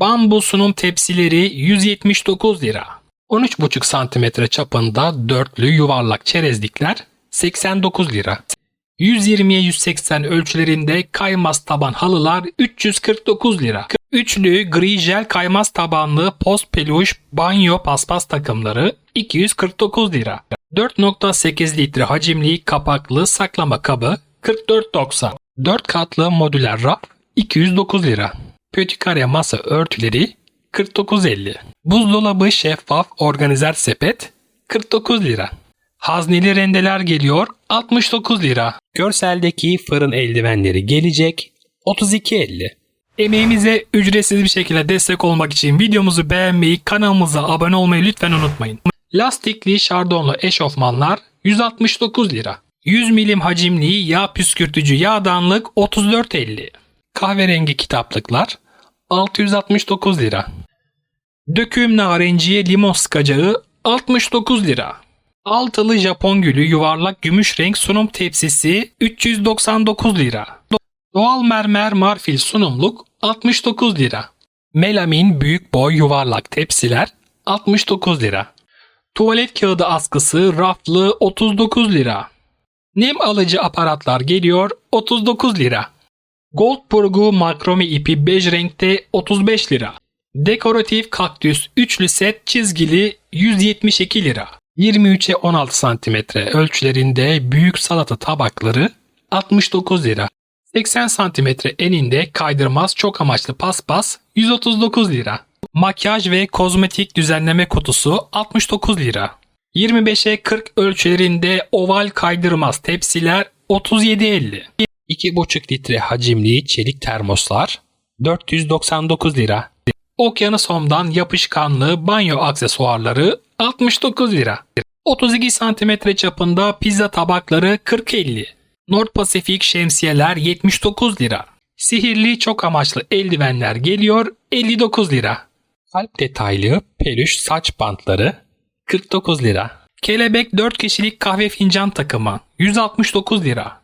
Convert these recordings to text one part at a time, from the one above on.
Bambu sunum tepsileri 179 lira. 13,5 santimetre çapında dörtlü yuvarlak çerezlikler 89 lira. 120'ye 180 ölçülerinde kaymaz taban halılar 349 lira. Üçlü gri jel kaymaz tabanlı post peluş banyo paspas takımları 249 lira. 4.8 litre hacimli kapaklı saklama kabı 44.90. 4 katlı modüler raf 209 lira. Pötikare masa örtüleri 49.50. Buzdolabı şeffaf organizer sepet 49 lira. Hazneli rendeler geliyor 69 lira. Görseldeki fırın eldivenleri gelecek 32.50. Emeğimize ücretsiz bir şekilde destek olmak için videomuzu beğenmeyi, kanalımıza abone olmayı lütfen unutmayın. Lastikli şardonlu eşofmanlar 169 lira. 100 milim hacimli yağ püskürtücü yağdanlık 34.50. Kahverengi kitaplıklar 669 lira. Döküm narenciye limon sıkacağı 69 lira. Altılı Japon gülü yuvarlak gümüş renk sunum tepsisi 399 lira. Doğal mermer marfil sunumluk 69 lira. Melamin büyük boy yuvarlak tepsiler 69 lira. Tuvalet kağıdı askısı raflı 39 lira. Nem alıcı aparatlar geliyor 39 lira. Gold purgu makrome ipi bej renkte 35 lira. Dekoratif kaktüs üçlü set çizgili 172 lira. 23'e 16 santimetre ölçülerinde büyük salata tabakları 69 lira. 80 santimetre eninde kaydırmaz çok amaçlı paspas 139 lira. Makyaj ve kozmetik düzenleme kutusu 69 lira. 25'e 40 ölçülerinde oval kaydırmaz tepsiler 37.50. 2,5 litre hacimli çelik termoslar 499 lira. Okyanus Home'dan yapışkanlı banyo aksesuarları 69 lira. 32 santimetre çapında pizza tabakları 40.50. North Pacific şemsiyeler 79 lira. Sihirli çok amaçlı eldivenler geliyor 59 lira. Kalp detaylı peluş saç bantları 49 lira. Kelebek 4 kişilik kahve fincan takımı 169 lira.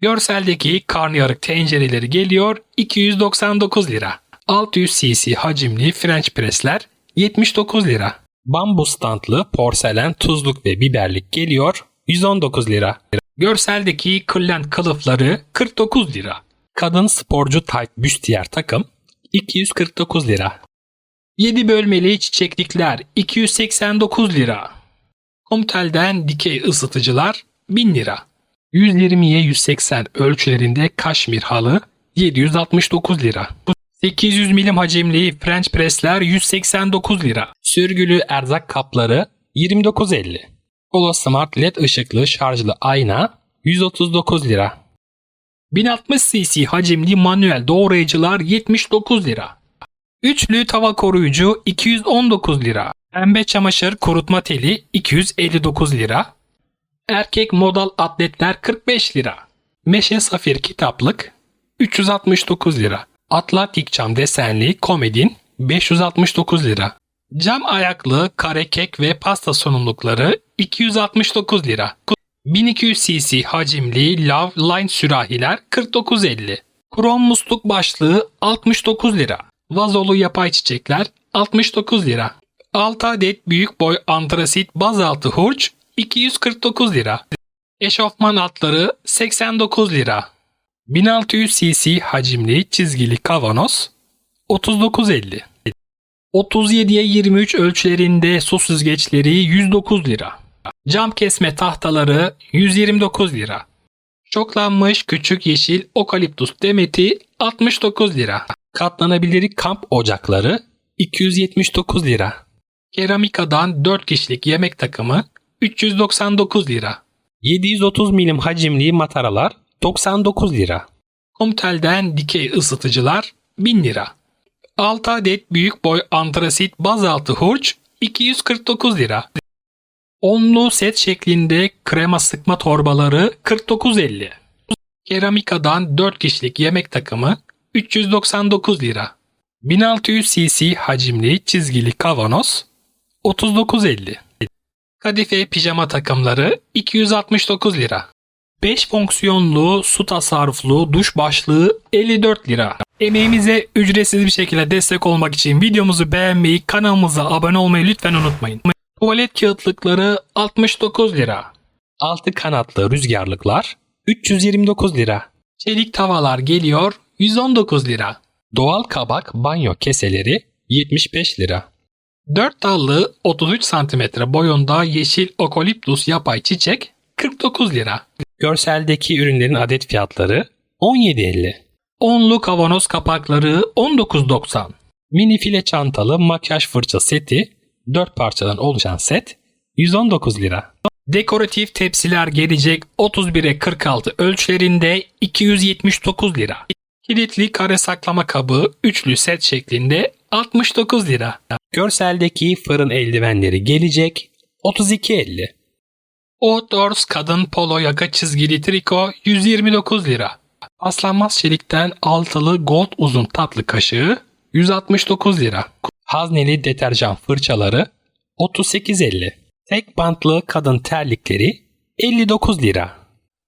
Görseldeki karnıyarık tencereleri geliyor 299 lira. 600 cc hacimli French pressler 79 lira. Bambu standlı porselen tuzluk ve biberlik geliyor 119 lira. Görseldeki kırlent kılıfları 49 lira. Kadın sporcu tight büstiyer takım 249 lira. 7 bölmeli çiçeklikler 289 lira. Komtel'den dikey ısıtıcılar 1000 lira. 120'ye 180 ölçülerinde kaşmir halı 769 lira. 800 milim hacimli French pressler 189 lira. Sürgülü erzak kapları 29.50. Polo Smart LED ışıklı şarjlı ayna 139 lira. 1060 cc hacimli manuel doğrayıcılar 79 lira. Üçlü tava koruyucu 219 lira. Pembe çamaşır kurutma teli 259 lira. Erkek modal atletler 45 lira. Meşe safir kitaplık 369 lira. Atlantik cam desenli komedin 569 lira. Cam ayaklı kare kek ve pasta sunumlukları 269 lira. 1200 cc hacimli Love Line sürahiler 49.50. Krom musluk başlığı 69 lira. Vazolu yapay çiçekler 69 lira. 6 adet büyük boy antrasit bazaltı hurç 249 lira. Eşofman altları 89 lira. 1600 cc hacimli çizgili kavanoz 39.50. 37'ye 23 ölçülerinde su süzgeçleri 109 lira. Cam kesme tahtaları 129 lira. Şoklanmış küçük yeşil okaliptus demeti 69 lira. Katlanabilir kamp ocakları 279 lira. Keramikadan 4 kişilik yemek takımı 399 lira. 730 milim hacimli mataralar 99 lira. Komtel'den dikey ısıtıcılar 1000 lira. 6 adet büyük boy antrasit bazaltı hurç 249 lira. Onlu set şeklinde krema sıkma torbaları 49.50. Keramikadan 4 kişilik yemek takımı 399 lira. 1600 cc hacimli çizgili kavanoz 39.50. Kadife pijama takımları 269 lira. 5 fonksiyonlu su tasarruflu duş başlığı 54 lira. Emeğimize ücretsiz bir şekilde destek olmak için videomuzu beğenmeyi, kanalımıza abone olmayı lütfen unutmayın. Tuvalet kağıtlıkları 69 lira. Altı kanatlı rüzgarlıklar 329 lira. Çelik tavalar geliyor 119 lira. Doğal kabak banyo keseleri 75 lira. 4 dallı 33 cm boyunda yeşil okoliptus yapay çiçek 49 lira. Görseldeki ürünlerin adet fiyatları 17.50. Onlu kavanoz kapakları 19.90. Mini file çantalı makyaj fırça seti 4 parçadan oluşan set 119 lira. Dekoratif tepsiler gelecek 31'e 46 ölçülerinde 279 lira. Kilitli kare saklama kabı üçlü set şeklinde 69 lira. Görseldeki fırın eldivenleri gelecek 32.50. Outdoors kadın polo yaka çizgili triko 129 lira. Aslanmaz çelikten altılı gold uzun tatlı kaşığı 169 lira. Hazneli deterjan fırçaları 38.50. Tek bantlı kadın terlikleri 59 lira.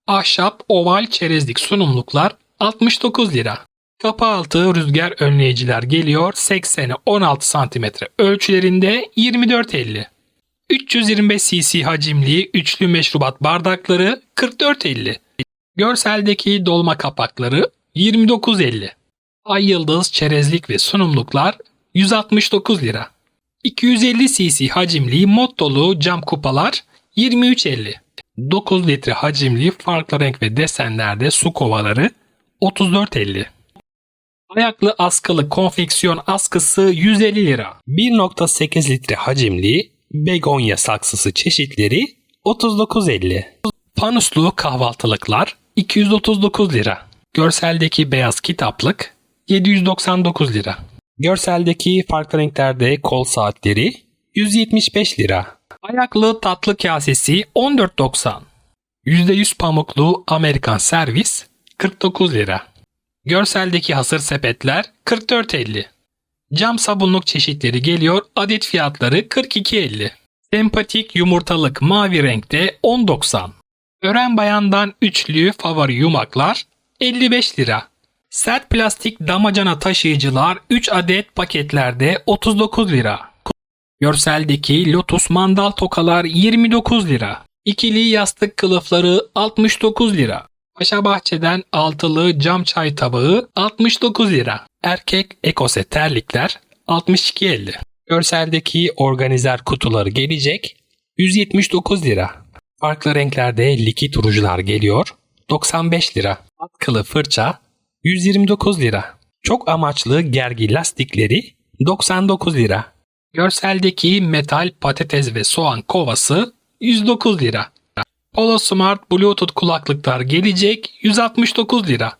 Ahşap oval çerezlik sunumluklar 69 lira. Kapı altı rüzgar önleyiciler geliyor 80'e 16 cm ölçülerinde 24.50. 325 cc hacimli üçlü meşrubat bardakları 44.50. Görseldeki dolma kapakları 29.50. Ay yıldız çerezlik ve sunumluklar 169 lira. 250 cc hacimli mod dolu cam kupalar 23.50. 9 litre hacimli farklı renk ve desenlerde su kovaları 34.50. Ayaklı askılı konfeksiyon askısı 150 lira. 1.8 litre hacimli begonya saksısı çeşitleri 39.50. Fanuslu kahvaltılıklar 239 lira. Görseldeki beyaz kitaplık 799 lira. Görseldeki farklı renklerde kol saatleri 175 lira. Ayaklı tatlı kasesi 14.90. %100 pamuklu Amerikan servis 49 lira. Görseldeki hasır sepetler 44.50. Cam sabunluk çeşitleri geliyor. Adet fiyatları 42.50. Sempatik yumurtalık mavi renkte 10.90. Ören bayandan üçlü favori yumaklar 55 lira. Sert plastik damacana taşıyıcılar 3 adet paketlerde 39 lira. Görseldeki Lotus mandal tokalar 29 lira. İkili yastık kılıfları 69 lira. Paşa Bahçe'den altılı cam çay tabağı 69 lira. Erkek ekose terlikler 62.50. Görseldeki organizer kutuları gelecek 179 lira. Farklı renklerde likit rujlar geliyor 95 lira. Atkılı fırça 129 lira. Çok amaçlı gergi lastikleri 99 lira. Görseldeki metal patates ve soğan kovası 109 lira. Polo Smart Bluetooth kulaklıklar gelecek 169 lira.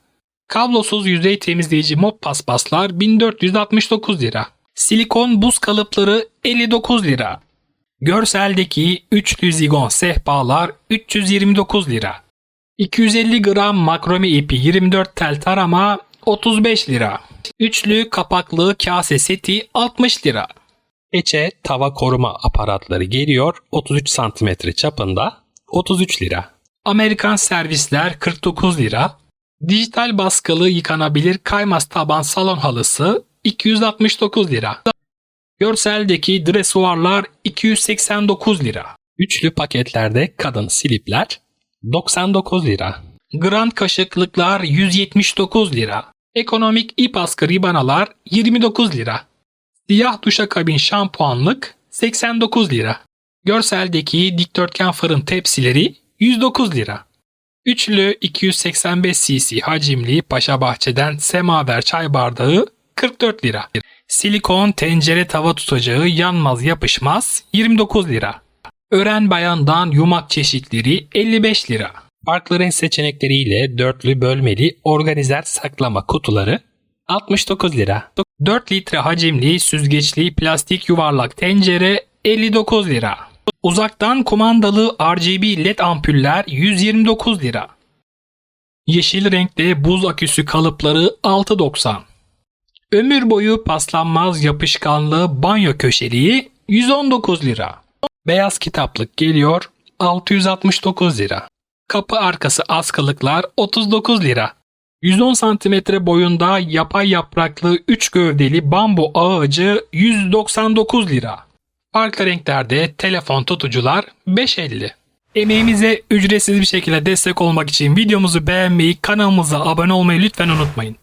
Kablosuz yüzey temizleyici mop paspaslar 1469 lira. Silikon buz kalıpları 59 lira. Görseldeki üçlü zigon sehpalar 329 lira. 250 gram makrome ipi 24 tel tarama 35 lira. Üçlü kapaklı kase seti 60 lira. Eçe tava koruma aparatları geliyor 33 cm çapında 33 lira. Amerikan servisler 49 lira. Dijital baskılı yıkanabilir kaymaz taban salon halısı 269 lira. Görseldeki dresuarlar 289 lira. Üçlü paketlerde kadın silipler 99 lira. Grand kaşıklıklar 179 lira. Ekonomik ip askı ribanalar 29 lira. Siyah duşakabin şampuanlık 89 lira. Görseldeki dikdörtgen fırın tepsileri 109 lira. Üçlü 285 cc hacimli Paşa Bahçe'den semaver çay bardağı 44 lira. Silikon tencere tava tutacağı yanmaz yapışmaz 29 lira. Ören bayandan yumak çeşitleri 55 lira. Farklı renk seçenekleriyle dörtlü bölmeli organizer saklama kutuları 69 lira. 4 litre hacimli süzgeçli plastik yuvarlak tencere 59 lira. Uzaktan kumandalı RGB led ampuller 129 lira. Yeşil renkte buz aküsü kalıpları 6.90. Ömür boyu paslanmaz yapışkanlı banyo köşeliği 119 lira. Beyaz kitaplık geliyor 669 lira. Kapı arkası askılıklar 39 lira. 110 cm boyunda yapay yapraklı 3 gövdeli bambu ağacı 199 lira. Farklı renklerde telefon tutucular 5.50. Emeğimize ücretsiz bir şekilde destek olmak için videomuzu beğenmeyi, kanalımıza abone olmayı lütfen unutmayın.